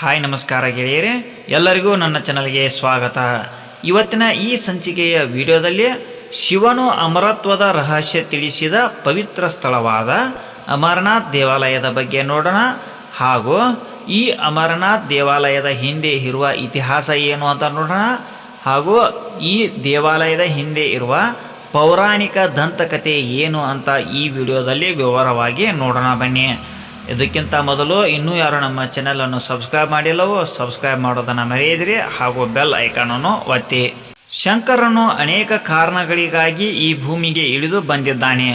Hi ನಮಸ್ಕಾರ ಗೆಳೆಯರೇ, ಎಲ್ಲರಿಗೂ ನನ್ನ ಚಾನಲ್ಗೆ ಸ್ವಾಗತ. ಇವತ್ತಿನ ಈ ಸಂಚಿಕೆಯ ವಿಡಿಯೋದಲ್ಲಿ ಶಿವನು ಅಮರತ್ವದ ರಹಸ್ಯ ತಿಳಿಸಿದ ಪವಿತ್ರ ಸ್ಥಳವಾದ ಅಮರನಾಥ್ ದೇವಾಲಯದ ಬಗ್ಗೆ ನೋಡೋಣ. ಹಾಗೂ ಈ ಅಮರನಾಥ್ ದೇವಾಲಯದ ಹಿಂದೆ ಇರುವ ಇತಿಹಾಸ ಏನು ಅಂತ ನೋಡೋಣ. ಹಾಗೂ ಈ ದೇವಾಲಯದ ಹಿಂದೆ ಇರುವ ಪೌರಾಣಿಕ ದಂತಕಥೆ ಏನು ಅಂತ ಈ ವಿಡಿಯೋದಲ್ಲಿ ವಿವರವಾಗಿ ನೋಡೋಣ ಬನ್ನಿ. ಇದಕ್ಕಿಂತ ಮೊದಲು ಇನ್ನೂ ಯಾರು ನಮ್ಮ ಚಾನಲನ್ನು ಸಬ್ಸ್ಕ್ರೈಬ್ ಮಾಡಿಲ್ಲವೋ ಸಬ್ಸ್ಕ್ರೈಬ್ ಮಾಡೋದನ್ನು ಮರೆಯದಿರಿ ಹಾಗೂ ಬೆಲ್ ಐಕಾನನ್ನು ಒತ್ತಿ. ಶಂಕರನು ಅನೇಕ ಕಾರಣಗಳಿಗಾಗಿ ಈ ಭೂಮಿಗೆ ಇಳಿದು ಬಂದಿದ್ದಾನೆ.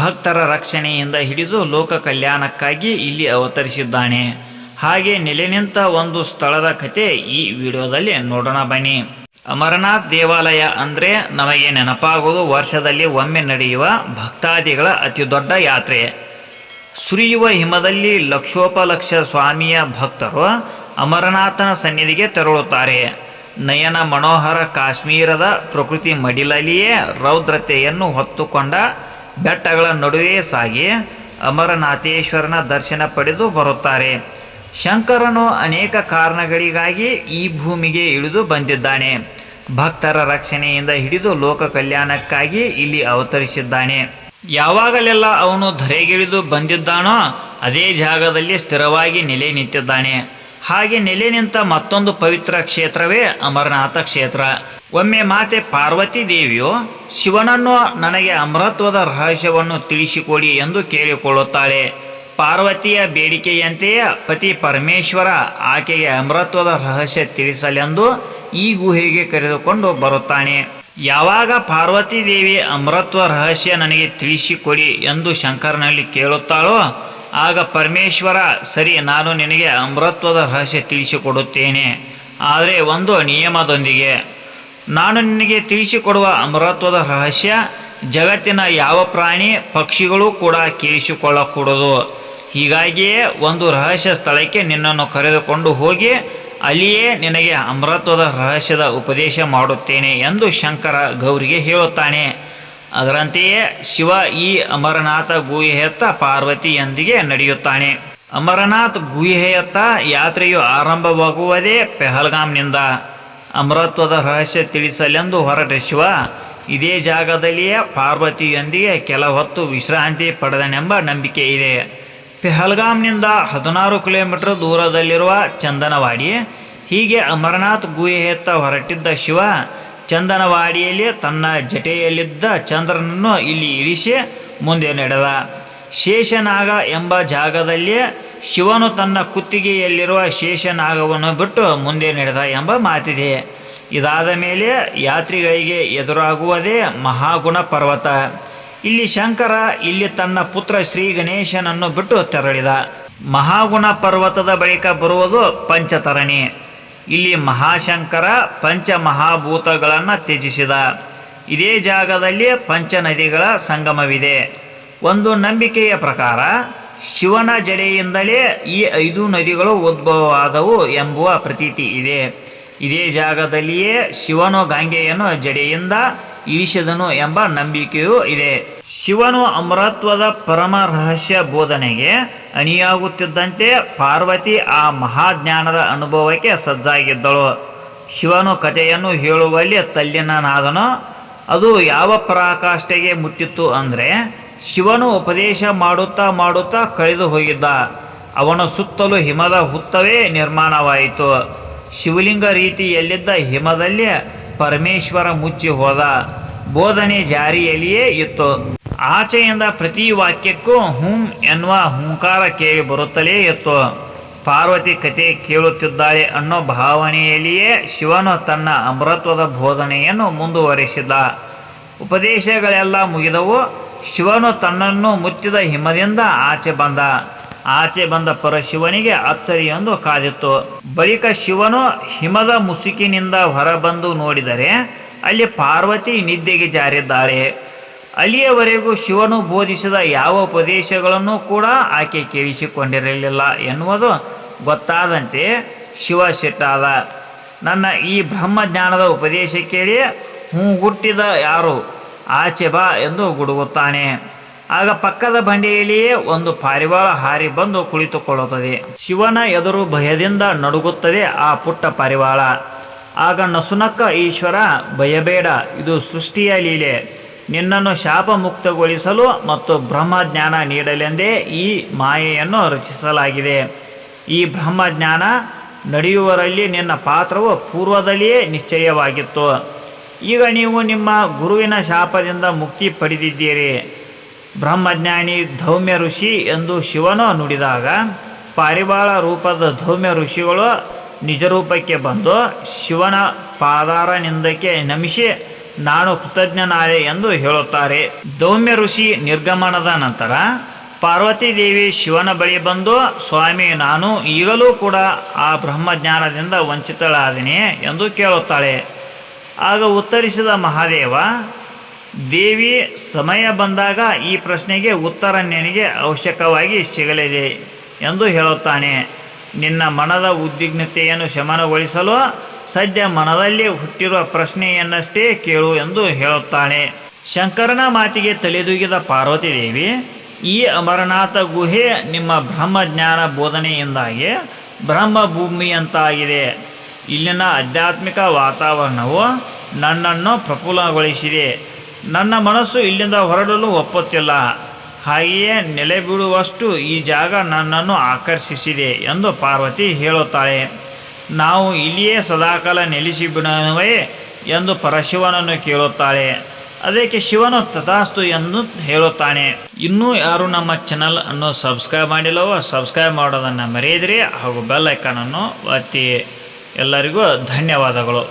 ಭಕ್ತರ ರಕ್ಷಣೆಯಿಂದ ಹಿಡಿದು ಲೋಕ ಕಲ್ಯಾಣಕ್ಕಾಗಿ ಇಲ್ಲಿ ಅವತರಿಸಿದ್ದಾನೆ. ಹಾಗೆ ನೆಲೆ ನಿಂತ ಒಂದು ಸ್ಥಳದ ಕತೆ ಈ ವಿಡಿಯೋದಲ್ಲಿ ನೋಡೋಣ ಬನ್ನಿ. ಅಮರನಾಥ್ ದೇವಾಲಯ ಅಂದರೆ ನಮಗೆ ನೆನಪಾಗುವುದು ವರ್ಷದಲ್ಲಿ ಒಮ್ಮೆ ನಡೆಯುವ ಭಕ್ತಾದಿಗಳ ಅತಿ ದೊಡ್ಡ ಯಾತ್ರೆ. ಸುರಿಯುವ ಹಿಮದಲ್ಲಿ ಲಕ್ಷೋಪಲಕ್ಷ ಸ್ವಾಮಿಯ ಭಕ್ತರು ಅಮರನಾಥನ ಸನ್ನಿಧಿಗೆ ತೆರಳುತ್ತಾರೆ. ನಯನ ಮನೋಹರ ಕಾಶ್ಮೀರದ ಪ್ರಕೃತಿ ಮಡಿಲಲ್ಲಿಯೇ ರೌದ್ರತೆಯನ್ನು ಹೊತ್ತುಕೊಂಡ ಬೆಟ್ಟಗಳ ನಡುವೆ ಸಾಗಿ ಅಮರನಾಥೇಶ್ವರನ ದರ್ಶನ ಪಡೆದು ಬರುತ್ತಾರೆ. ಶಂಕರನು ಅನೇಕ ಕಾರಣಗಳಿಗಾಗಿ ಈ ಭೂಮಿಗೆ ಇಳಿದು ಬಂದಿದ್ದಾನೆ. ಭಕ್ತರ ರಕ್ಷಣೆಯಿಂದ ಹಿಡಿದು ಲೋಕ ಕಲ್ಯಾಣಕ್ಕಾಗಿ ಇಲ್ಲಿ ಅವತರಿಸಿದ್ದಾನೆ. ಯಾವಾಗಲೆಲ್ಲ ಅವನು ಧರೆಗಿಳಿದು ಬಂದಿದ್ದಾನೋ ಅದೇ ಜಾಗದಲ್ಲಿ ಸ್ಥಿರವಾಗಿ ನೆಲೆ ನಿಂತಿದ್ದಾನೆ. ಹಾಗೆ ನೆಲೆ ನಿಂತ ಮತ್ತೊಂದು ಪವಿತ್ರ ಕ್ಷೇತ್ರವೇ ಅಮರನಾಥ ಕ್ಷೇತ್ರ. ಒಮ್ಮೆ ಮಾತೆ ಪಾರ್ವತಿ ದೇವಿಯು, ಶಿವನನ್ನು ನನಗೆ ಅಮರತ್ವದ ರಹಸ್ಯವನ್ನು ತಿಳಿಸಿಕೊಡಿ ಎಂದು ಕೇಳಿಕೊಳ್ಳುತ್ತಾಳೆ. ಪಾರ್ವತಿಯ ಬೇಡಿಕೆಯಂತೆಯೇ ಪತಿ ಪರಮೇಶ್ವರ ಆಕೆಗೆ ಅಮರತ್ವದ ರಹಸ್ಯ ತಿಳಿಸಲೆಂದು ಈ ಗುಹೆಗೆ ಕರೆದುಕೊಂಡು ಬರುತ್ತಾನೆ. ಯಾವಾಗ ಪಾರ್ವತಿ ದೇವಿ ಅಮರತ್ವ ರಹಸ್ಯ ನನಗೆ ತಿಳಿಸಿಕೊಡಿ ಎಂದು ಶಂಕರನಲ್ಲಿ ಕೇಳುತ್ತಾಳೋ, ಆಗ ಪರಮೇಶ್ವರ, ಸರಿ, ನಾನು ನಿನಗೆ ಅಮೃತ್ವದ ರಹಸ್ಯ ತಿಳಿಸಿಕೊಡುತ್ತೇನೆ. ಆದರೆ ಒಂದು ನಿಯಮದೊಂದಿಗೆ. ನಾನು ನಿನಗೆ ತಿಳಿಸಿಕೊಡುವ ಅಮೃತ್ವದ ರಹಸ್ಯ, ಜಗತ್ತಿನ ಯಾವ ಪ್ರಾಣಿ, ಪಕ್ಷಿಗಳು ಕೂಡ ಕೇಳಿಸಿಕೊಳ್ಳಕೂಡದು. ಹೀಗಾಗಿಯೇ ಒಂದು ರಹಸ್ಯ ಸ್ಥಳಕ್ಕೆ ನಿನ್ನನ್ನು ಕರೆದುಕೊಂಡು ಹೋಗಿ ಅಲ್ಲಿಯೇ ನಿನಗೆ ಅಮೃತ್ವದ ರಹಸ್ಯದ ಉಪದೇಶ ಮಾಡುತ್ತೇನೆ ಎಂದು ಶಂಕರ ಗೌರಿಗೆ ಹೇಳುತ್ತಾನೆ. ಅದರಂತೆಯೇ ಶಿವ ಈ ಅಮರನಾಥ ಗುಹೆಯತ್ತ ಪಾರ್ವತಿಯೊಂದಿಗೆ ನಡೆಯುತ್ತಾನೆ. ಅಮರನಾಥ್ ಗುಹೆಯತ್ತ ಯಾತ್ರೆಯು ಆರಂಭವಾಗುವುದೇ ಪೆಹಲ್ಗಾಮ್ನಿಂದ. ಅಮರತ್ವದ ರಹಸ್ಯ ತಿಳಿಸಲೆಂದು ಹೊರಟ ಶಿವ, ಇದೇ ಜಾಗದಲ್ಲಿಯೇ ಪಾರ್ವತಿಯೊಂದಿಗೆ ಕೆಲ ಹೊತ್ತು ವಿಶ್ರಾಂತಿ ಪಡೆದನೆಂಬ ನಂಬಿಕೆ ಇದೆ. ಪೆಹಲ್ಗಾಮ್ನಿಂದ ಹದಿನಾರು ಕಿಲೋಮೀಟರ್ ದೂರದಲ್ಲಿರುವ ಚಂದನವಾಡಿ, ಹೀಗೆ ಅಮರನಾಥ್ ಗುಹೆಯತ್ತ ಹೊರಟಿದ್ದ ಶಿವ ಚಂದನವಾಡಿಯಲ್ಲಿ ತನ್ನ ಜಟೆಯಲ್ಲಿದ್ದ ಚಂದ್ರನನ್ನು ಇಲ್ಲಿ ಇರಿಸಿ ಮುಂದೆ ನಡೆದ. ಶೇಷನಾಗ ಎಂಬ ಜಾಗದಲ್ಲಿ ಶಿವನು ತನ್ನ ಕುತ್ತಿಗೆಯಲ್ಲಿರುವ ಶೇಷನಾಗವನ್ನು ಬಿಟ್ಟು ಮುಂದೆ ನಡೆದ ಎಂಬ ಮಾತಿದೆ. ಇದಾದ ಮೇಲೆ ಯಾತ್ರಿಗಳಿಗೆ ಎದುರಾಗುವುದೇ ಮಹಾಗುಣ ಪರ್ವತ. ಇಲ್ಲಿ ಶಂಕರ, ಇಲ್ಲಿ ತನ್ನ ಪುತ್ರ ಶ್ರೀ ಗಣೇಶನನ್ನು ಬಿಟ್ಟು ತೆರಳಿದ. ಮಹಾಗುಣ ಪರ್ವತದ ಬಳಿಕ ಬರುವುದು ಪಂಚತರಣಿ. ಇಲ್ಲಿ ಮಹಾಶಂಕರ ಪಂಚ ಮಹಾಭೂತಗಳನ್ನು ತ್ಯಜಿಸಿದ. ಇದೇ ಜಾಗದಲ್ಲಿ ಪಂಚ ನದಿಗಳ ಸಂಗಮವಿದೆ. ಒಂದು ನಂಬಿಕೆಯ ಪ್ರಕಾರ, ಶಿವನ ಜಡೆಯಿಂದಲೇ ಈ ಐದು ನದಿಗಳು ಉದ್ಭವವಾದವು ಎಂಬುವ ಪ್ರತೀತಿ ಇದೆ. ಇದೇ ಜಾಗದಲ್ಲಿಯೇ ಶಿವನು ಗಂಗೆಯನ್ನು ಜಡೆಯಿಂದ ಈಶದನು ಎಂಬ ನಂಬಿಕೆಯೂ ಇದೆ. ಶಿವನು ಅಮರತ್ವದ ಪರಮ ರಹಸ್ಯ ಬೋಧನೆಗೆ ಅಣಿಯಾಗುತ್ತಿದ್ದಂತೆ ಪಾರ್ವತಿ ಆ ಮಹಾಜ್ಞಾನದ ಅನುಭವಕ್ಕೆ ಸಜ್ಜಾಗಿದ್ದಳು. ಶಿವನು ಕಥೆಯನ್ನು ಹೇಳುವಲ್ಲಿ ತಲ್ಲಿನನಾದನು. ಅದು ಯಾವ ಪರಾಕಾಷ್ಠೆಗೆ ಮುಟ್ಟಿತ್ತು ಅಂದರೆ ಶಿವನು ಉಪದೇಶ ಮಾಡುತ್ತಾ ಮಾಡುತ್ತಾ ಕಳೆದು ಹೋಗಿದ್ದ. ಅವನ ಸುತ್ತಲೂ ಹಿಮದ ಹುತ್ತವೇ ನಿರ್ಮಾಣವಾಯಿತು. ಶಿವಲಿಂಗ ರೀತಿಯಲ್ಲಿದ್ದ ಹಿಮದಲ್ಲಿ ಪರಮೇಶ್ವರ ಮುಚ್ಚಿ ಹೋದ. ಬೋಧನೆ ಜಾರಿಯಲ್ಲಿಯೇ ಇತ್ತು. ಆಚೆಯಿಂದ ಪ್ರತಿ ವಾಕ್ಯಕ್ಕೂ ಹುಂ ಎನ್ನುವ ಹುಂಕಾರ ಕೇಳಿ ಬರುತ್ತಲೇ ಇತ್ತು. ಪಾರ್ವತಿ ಕತೆ ಕೇಳುತ್ತಿದ್ದಾಳೆ ಅನ್ನೋ ಭಾವನೆಯಲ್ಲಿಯೇ ಶಿವನು ತನ್ನ ಅಮೃತ್ವದ ಬೋಧನೆಯನ್ನು ಮುಂದುವರಿಸಿದ. ಉಪದೇಶಗಳೆಲ್ಲ ಮುಗಿದವು. ಶಿವನು ತನ್ನನ್ನು ಮುಚ್ಚಿದ ಹಿಮದಿಂದ ಆಚೆ ಬಂದ. ಆಚೆ ಬಂದ ಪರಶಿವನಿಗೆ ಅಚ್ಚರಿಯೊಂದು ಕಾದಿತ್ತು. ಬಳಿಕ ಶಿವನು ಹಿಮದ ಮುಸುಕಿನಿಂದ ಹೊರಬಂದು ನೋಡಿದರೆ ಅಲ್ಲಿ ಪಾರ್ವತಿ ನಿದ್ದೆಗೆ ಜಾರಿದ್ದಾರೆ. ಅಲ್ಲಿಯವರೆಗೂ ಶಿವನು ಬೋಧಿಸಿದ ಯಾವ ಉಪದೇಶಗಳನ್ನು ಕೂಡ ಆಕೆ ಕೇಳಿಸಿಕೊಂಡಿರಲಿಲ್ಲ ಎನ್ನುವುದು ಗೊತ್ತಾದಂತೆ ಶಿವ ಸಿಟ್ಟಾದ ನನ್ನ ಈ ಬ್ರಹ್ಮಜ್ಞಾನದ ಉಪದೇಶ ಕೇಳಿ ಹೂ ಹುಟ್ಟಿದ ಯಾರು? ಆಚೆ ಬಾ ಎಂದು ಗುಡುಗುತ್ತಾನೆ. ಆಗ ಪಕ್ಕದ ಬಂಡೆಯಲ್ಲಿಯೇ ಒಂದು ಪಾರಿವಾಳ ಹಾರಿ ಬಂದು ಕುಳಿತುಕೊಳ್ಳುತ್ತದೆ. ಶಿವನ ಎದುರು ಭಯದಿಂದ ನಡುಗುತ್ತದೆ ಆ ಪುಟ್ಟ ಪಾರಿವಾಳ. ಆಗ ನಸುನಕ್ಕ, ಈಶ್ವರ, ಭಯಬೇಡ, ಇದು ಸೃಷ್ಟಿಯ ಲೀಲೆ. ನಿನ್ನನ್ನು ಶಾಪ ಮುಕ್ತಗೊಳಿಸಲು ಮತ್ತು ಬ್ರಹ್ಮಜ್ಞಾನ ನೀಡಲೆಂದೇ ಈ ಮಾಯೆಯನ್ನು ರಚಿಸಲಾಗಿದೆ. ಈ ಬ್ರಹ್ಮಜ್ಞಾನ ನಡೆಯುವರಲ್ಲಿ ನಿನ್ನ ಪಾತ್ರವು ಪೂರ್ವದಲ್ಲಿಯೇ ನಿಶ್ಚಯವಾಗಿತ್ತು. ಈಗ ನೀವು ನಿಮ್ಮ ಗುರುವಿನ ಶಾಪದಿಂದ ಮುಕ್ತಿ ಪಡೆದಿದ್ದೀರಿ. ಬ್ರಹ್ಮಜ್ಞಾನಿ ಧೌಮ್ಯ ಋಷಿ ಎಂದು ಶಿವನು ನುಡಿದಾಗ ಪಾರಿವಾಳ ರೂಪದ ಧೌಮ್ಯ ಋಷಿಗಳು ನಿಜರೂಪಕ್ಕೆ ಬಂದು ಶಿವನ ಪಾದಾರನಿಂದಕ್ಕೆ ನಮಿಸಿ ನಾನು ಕೃತಜ್ಞನಾದೆ ಎಂದು ಹೇಳುತ್ತಾರೆ. ಧೌಮ್ಯ ಋಷಿ ನಿರ್ಗಮನದ ನಂತರ ಪಾರ್ವತಿ ದೇವಿ ಶಿವನ ಬಳಿ ಬಂದು, ಸ್ವಾಮಿ, ನಾನು ಈಗಲೂ ಕೂಡ ಆ ಬ್ರಹ್ಮಜ್ಞಾನದಿಂದ ವಂಚಿತಳಾದಿನಿ ಎಂದು ಕೇಳುತ್ತಾಳೆ. ಆಗ ಉತ್ತರಿಸಿದ ಮಹಾದೇವ, ದೇವಿ, ಸಮಯ ಬಂದಾಗ ಈ ಪ್ರಶ್ನೆಗೆ ಉತ್ತರ ನಿನಗೆ ಅವಶ್ಯಕವಾಗಿ ಸಿಗಲಿದೆ ಎಂದು ಹೇಳುತ್ತಾನೆ. ನಿನ್ನ ಮನದ ಉದ್ವಿಗ್ನತೆಯನ್ನು ಶಮನಗೊಳಿಸಲು ಸದ್ಯ ಮನದಲ್ಲಿ ಹುಟ್ಟಿರುವ ಪ್ರಶ್ನೆಯನ್ನಷ್ಟೇ ಕೇಳು ಎಂದು ಹೇಳುತ್ತಾನೆ. ಶಂಕರನ ಮಾತಿಗೆ ತಲೆದೂಗಿದ ಪಾರ್ವತಿ ದೇವಿ ಈ ಅಮರನಾಥ ಗುಹೆ ನಿಮ್ಮ ಬ್ರಹ್ಮಜ್ಞಾನ ಬೋಧನೆಯಿಂದಾಗಿ ಬ್ರಹ್ಮ ಭೂಮಿಯಂತಾಗಿದೆ ಇಲ್ಲಿನ ಆಧ್ಯಾತ್ಮಿಕ ವಾತಾವರಣವು ನನ್ನನ್ನು ಪ್ರಫುಲ್ಲಗೊಳಿಸಿದೆ. ನನ್ನ ಮನಸ್ಸು ಇಲ್ಲಿಂದ ಹೊರಡಲು ಒಪ್ಪುತ್ತಿಲ್ಲ. ಹಾಗೆಯೇ ನೆಲೆ ಬೀಳುವಷ್ಟು ಈ ಜಾಗ ನನ್ನನ್ನು ಆಕರ್ಷಿಸಿದೆ ಎಂದು ಪಾರ್ವತಿ ಹೇಳುತ್ತಾಳೆ. ನಾವು ಇಲ್ಲಿಯೇ ಸದಾಕಾಲ ನೆಲೆಸಿ ಬಿಡುವೇ ಎಂದು ಪರಶಿವನನ್ನು ಕೇಳುತ್ತಾಳೆ. ಅದಕ್ಕೆ ಶಿವನು ತಥಾಸ್ತು ಎಂದು ಹೇಳುತ್ತಾನೆ. ಇನ್ನೂ ಯಾರು ನಮ್ಮ ಚಾನಲ್ ಅನ್ನು ಸಬ್ಸ್ಕ್ರೈಬ್ ಮಾಡಿಲ್ಲವೋ ಸಬ್ಸ್ಕ್ರೈಬ್ ಮಾಡೋದನ್ನು ಮರೆಯದಿರಿ ಹಾಗೂ ಬೆಲ್ ಐಕಾನನ್ನು ಒತ್ತಿ. ಎಲ್ಲರಿಗೂ ಧನ್ಯವಾದಗಳು.